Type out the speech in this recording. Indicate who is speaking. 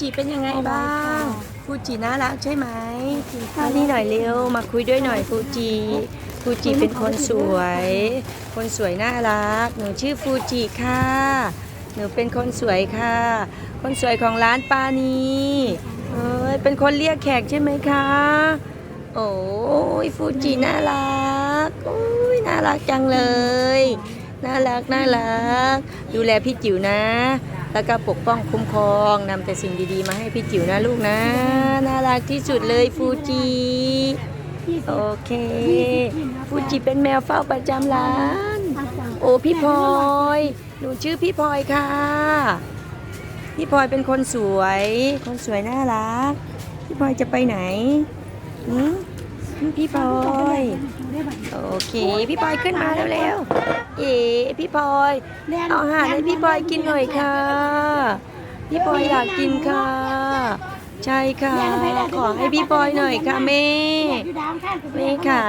Speaker 1: จิเป็นยังไงบ้างฟูจิน่ารักใช่ไหม
Speaker 2: ฟูจิ
Speaker 1: มานี่หน่อยเร็ว มาคุยด้วยหน่อยฟูจิ ฟูจิเป็นคนสวย คนสวยน่ารัก หนูชื่อฟูจิค่ะ หนูเป็นคนสวยค่ะ คนสวยของร้านปานีเอ้ย เป็นคนเรียกแขกใช่ไหมคะ โอ้ยฟูจิน่ารักโอ้ยน่ารักจังเลย น่ารักน่ารัก ดูแลพี่จิ๋วนะ แล้วก็ปกป้องคุ้มครองนำแต่สิ่งดีๆ มาให้พี่จิ๋วนะลูกนะ น่ารักที่สุดเลยฟูจิโอเค ฟูจิเป็นแมวเฝ้าประจำร้าน โอ้พี่พลอยหนูชื่อพี่พลอยค่ะ พี่พลอยเป็นคนสวย คนสวยน่ารัก พี่พลอยจะไปไหนหืมพี่พลอย โอเค พี่พลอยขึ้นมาเร็วๆเอ๋ พี่พลอยเอาอาหารให้พี่พลอยกินหน่อยค่ะ พี่พลอยอยากกินค่ะ ใช่ค่ะ ขอให้พี่พลอยหน่อยค่ะแม่
Speaker 2: อยู่ดามข้าง
Speaker 1: แม่ค่ะ